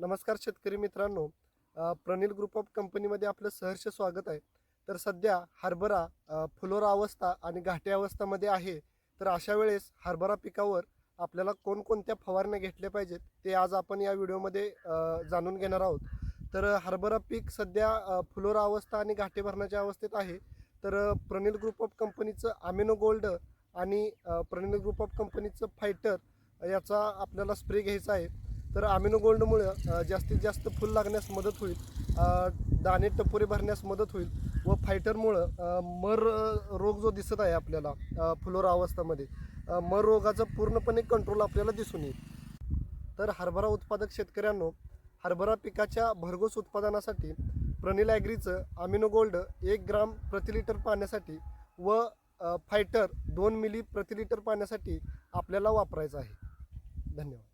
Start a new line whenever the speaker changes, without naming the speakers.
नमस्कार शेतकरी मित्रांनो. प्रनिल ग्रुप ऑफ कंपनीमध्ये आपलं सहर्ष स्वागत आहे. तर सध्या हरभरा फुलोरा अवस्था आणि घाटे अवस्थामध्ये आहे. तर अशा वेळेस हरभरा पिकावर आपल्याला कोणकोणत्या फवारण्या घेतल्या पाहिजेत ते आज आपण या व्हिडिओमध्ये जाणून घेणार आहोत. तर हरभरा पीक सध्या फुलोरा अवस्था आणि घाटे भरण्याच्या अवस्थेत आहे. तर प्रनिल ग्रुप ऑफ कंपनीचं आमिनो गोल्ड आणि प्रनिल ग्रुप ऑफ कंपनीचं फायटर याचा आपल्याला स्प्रे घ्यायचा आहे. तर अमिनो गोल्डमुळं जास्तीत जास्त फुल लागण्यास मदत होईल. दाणे टपोरे भरण्यास मदत होईल व फायटरमुळं मर रोग जो दिसत आहे आपल्याला फुलोर अवस्थामध्ये मर रोगाचा पूर्णपणे कंट्रोल आपल्याला दिसून येईल. तर हरभरा उत्पादक शेतकऱ्यांनो हरभरा पिकाच्या भरघोस उत्पादनासाठी प्रनिल ॲग्रीचं अमिनो गोल्ड एक ग्राम प्रति लिटर पाण्यासाठी व फायटर दोन मिली प्रति लिटर पाण्यासाठी आपल्याला वापरायचं आहे. धन्यवाद.